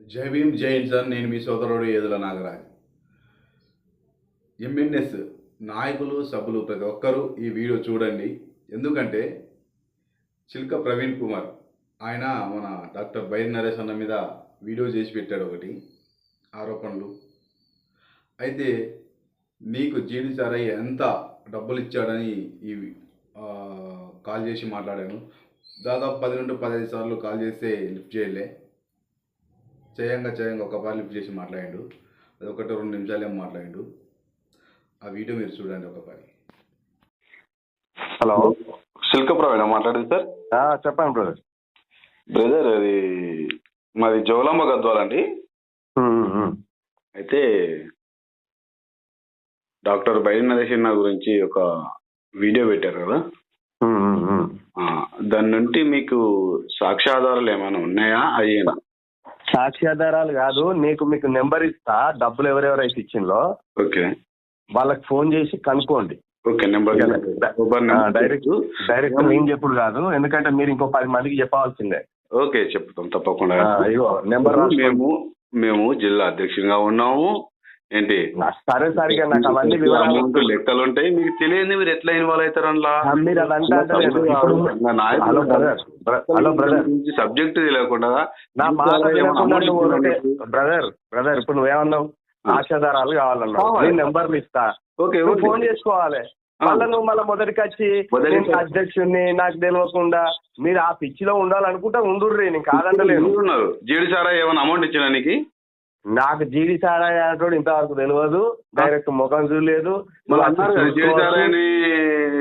జై భీమ్ జై సార్. నేను మీ సోదరుడు ఏదుల నాగరాజ్. ఎంఎన్ఎస్ నాయకులు సభ్యులు ప్రతి ఒక్కరూ ఈ వీడియో చూడండి. ఎందుకంటే చిల్క ప్రవీణ్ కుమార్ ఆయన మన డాక్టర్ బైర్ నరేష్ అన్న మీద వీడియో చేసి పెట్టాడు ఒకటి ఆరోపణలు. అయితే నీకు జీడి సారయ్య ఎంత డబ్బులు ఇచ్చాడని ఈ కాల్ చేసి మాట్లాడాను. దాదాపు పది నుండి పదహైదు సార్లు కాల్ చేస్తే లిఫ్ట్ చేయలే. చేయంగా చేయంగా ఒక పారి లిఫ్ట్ చేసి మాట్లాడాడు. అది ఒకటి రెండు నిమిషాలు ఏమో మాట్లాడాడు. ఆ వీడియో మీరు చూడండి ఒక పారి హలో సిల్క ప్రవీణ మాట్లాడేది సార్? ఆ, చెప్పండి బ్రదర్. బ్రదర్ అది మాది జోలమ్మ గద్వాల్ అండి. అయితే డాక్టర్ బైరి నరేష్ అన్న గురించి ఒక వీడియో పెట్టారు కదా? ఆ, దాని నుండి మీకు సాక్ష్యాధారాలు ఏమైనా ఉన్నాయా? అయ్యేనా? సాక్ష్యాధారాలు కాదు నీకు మీకు నెంబర్ ఇస్తా డబ్బులు ఎవరెవరైతే ఇచ్చిందో ఓకే. వాళ్ళకి ఫోన్ చేసి కనుక్కోండి. ఓకే నెంబర్ ఆ, డైరెక్ట్ డైరెక్ట్ నేను చెప్పుడు కాదు ఎందుకంటే మీరు ఇంకో పది మందికి చెప్పాల్సిందే. ఓకే చెప్తాం తప్పకుండా. ఇగో నెంబర్ మేము మేము జిల్లా అధ్యక్షునిగా ఉన్నాము. ఏంటి? సరే సరిగా నాకు అవన్నీ వివరాలు లెక్కలు ఉంటాయి మీకు తెలియదు మీరు ఎట్లా ఇన్వాల్వ్ అవుతారు బ్రదర్ సబ్జెక్ట్ తెలియకుండా నా మాట బ్రదర్ బ్రదర్ ఇప్పుడు నువ్వేమన్నావు? సాక్ష్యాధారాలు కావాలన్నావు. కావాలి. నేను నెంబర్లు ఇస్తా. ఓకే ఫోన్ చేసుకోవాలి. మళ్ళీ నువ్వు మళ్ళీ మొదటికి వచ్చి అధ్యక్షుడిని నాకు తెలియకుండా మీరు ఆ పిచ్చిలో ఉండాలనుకుంటా ఉండుర్రి నేను కాదంటలేను. ఉన్నారు జీడి సారా ఏమైనా అమౌంట్ ఇచ్చినా నీకు? నాకు జీడి సారా అంటాడు ఇంతవరకు తెలియదు డైరెక్ట్ ముఖం చూడలేదు.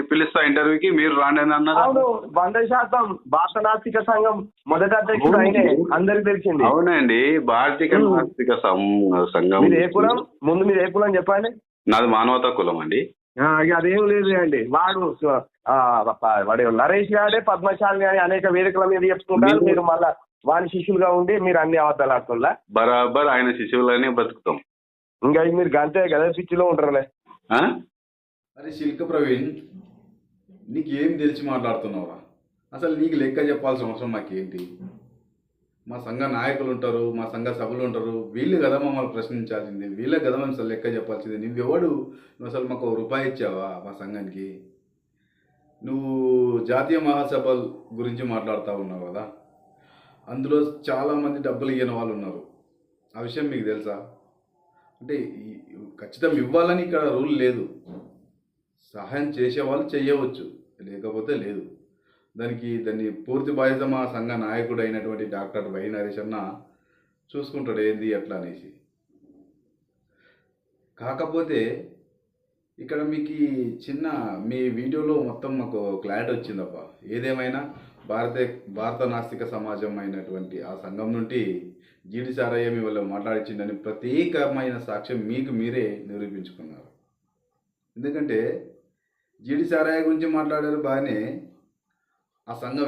పిలుస్తా ఇంటర్వ్యూకి మీరు రాండి అని అన్నారు. అవును వంద శాతం భారత నాస్తిక సంఘం మొదటి అధ్యక్షుడు ఆయనే అందరికి తెలిసింది. అవునండి భారతీయ. నాస్తిక సంఘం. మీరు ఏ కులం? ముందు మీరు ఏ కులం చెప్పండి? నాది మానవతా కులం అండి. అదేం లేదు అండి. వాడు వాడు నరేష్ గారే పద్మశాలి అని అనేక వేదికల మీద చెప్పుకుంటారు. మీరు- మీరు మళ్ళా వాని శిష్యులుగా ఉండి మీరు అన్ని అబద్ధాలు ఆడుతుందా బరాబర్ ఆయన శిశువులనే బతుకుతాం. ఇంకా మీరు గంతే కదా పిచ్చిలో ఉంటారులే. ఆ? అరే శిల్క ప్రవీణ్ నీకు ఏం తెలిసి మాట్లాడుతున్నావురా? అసలు నీకు లెక్క చెప్పాల్సిన అవసరం మాకేంటి మా సంఘ నాయకులు ఉంటారు మా సంఘ సభ్యులు ఉంటారు వీళ్ళు కదా మమ్మల్ని ప్రశ్నించాల్సింది వీళ్ళే కదా మేము అసలు లెక్క చెప్పాల్సింది. నువ్వెవడు? నువ్వు అసలు మాకు ఒక రూపాయి ఇచ్చావా మా సంఘానికి? నువ్వు జాతీయ మహాసభల గురించి మాట్లాడుతూ ఉన్నావు కదా? అందులో చాలామంది డబ్బులు ఇవ్వని వాళ్ళు ఉన్నారు. ఆ విషయం మీకు తెలుసా? అంటే ఈ- ఖచ్చితం ఇవ్వాలని ఇక్కడ రూల్ లేదు. సహాయం చేసేవాళ్ళు చేయవచ్చు లేకపోతే లేదు. దానికి దాన్ని పూర్తి బాధ్యత మా సంఘ నాయకుడు అయినటువంటి డాక్టర్ వై నరేష్ అన్న చూసుకుంటాడు ఏంది ఎట్లా అనేసి. కాకపోతే ఇక్కడ మీకు చిన్న మీ వీడియోలో మొత్తం మాకు క్లారిటీ వచ్చిందప్ప ఏదేమైనా భారత భారత నాస్తిక సమాజం అయినటువంటి ఆ సంఘం నుండి జీడి సారయ్య మీ వల్ల మాట్లాడించిందని ప్రత్యేకమైన సాక్ష్యం మీకు మీరే నిరూపించుకున్నారు. ఎందుకంటే జీడి సారయ్య గురించి మాట్లాడారు బాగానే. ఆ సంఘ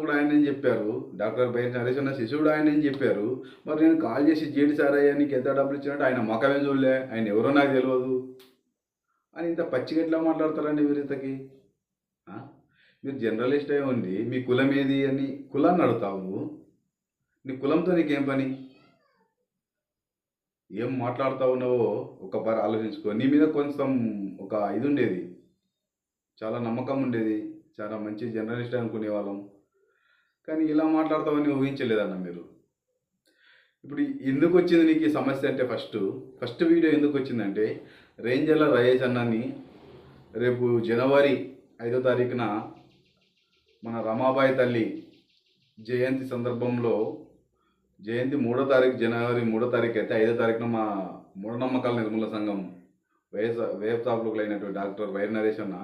కూడా ఆయన అని చెప్పారు. డాక్టర్ బై నరేష్ అన్న శిశువుడు ఆయన అని చెప్పారు. మరి నేను కాల్ చేసి జీడి సారయ్య నీకు ఎంత డబ్బులు ఇచ్చినట్టు ఆయన మొక్కమే చూడలే. ఆయన ఎవరో నాకు తెలియదు అని ఇంత పచ్చిగట్లా మాట్లాడతారండి వీరితకి మీరు జర్నలిస్ట్ అయి ఉండి మీ కులం ఏది? అని కులాన్ని అడుగుతావు నువ్వు. నీ కులంతో నీకేం పని? ఏం మాట్లాడుతూ ఉన్నావో ఒకసారి ఆలోచించుకో. నీ మీద కొంచెం ఒక ఇది ఉండేది. చాలా నమ్మకం ఉండేది. చాలా మంచి జర్నలిస్ట్ అనుకునే వాళ్ళం. కానీ ఇలా మాట్లాడతామని ఊహించలేదన్న మీరు. ఇప్పుడు ఎందుకు వచ్చింది నీకు ఈ సమస్య అంటే ఫస్ట్ ఫస్ట్ వీడియో ఎందుకు వచ్చిందంటే రేంజర్ల రయేష్ అన్నని రేపు జనవరి ఐదో తారీఖున మన రమాబాయి తల్లి జయంతి సందర్భంలో జయంతి మూడో తారీఖు జనవరి మూడో తారీఖు అయితే ఐదో తారీఖున మా మూఢనమ్మకాల నిర్మూల సంఘం వేస అయినటువంటి డాక్టర్ వైర్ నరేష్ అన్న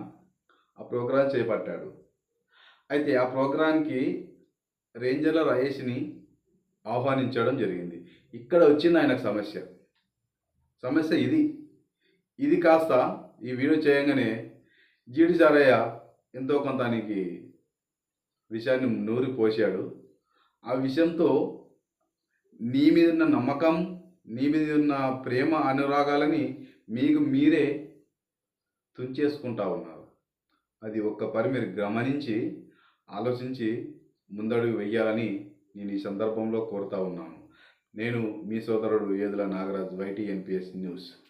ఆ ప్రోగ్రాం చేపట్టాడు. అయితే ఆ ప్రోగ్రాంకి రేంజర్ల రయేష్ని ఆహ్వానించడం జరిగింది. ఇక్కడ వచ్చింది ఆయనకు సమస్య. సమస్య ఇది. ఇది కాస్త ఈ వీడియో చేయగానే జీడి సారయ్య ఎంతో కొంత ఆయనకి విషయాన్ని నూరి పోశాడు. ఆ విషయంతో నీ మీద ఉన్న నమ్మకం నీ మీద ఉన్న ప్రేమ అనురాగాలని మీకు మీరే తుంచేసుకుంటా ఉన్నారు. అది ఒక్క పరి మీరు గమనించి ఆలోచించి ముందడుగు వెయ్యాలని నేను ఈ సందర్భంలో కోరుతా ఉన్నాను. నేను మీ సోదరుడు Edula Nagaraj YT NPS news.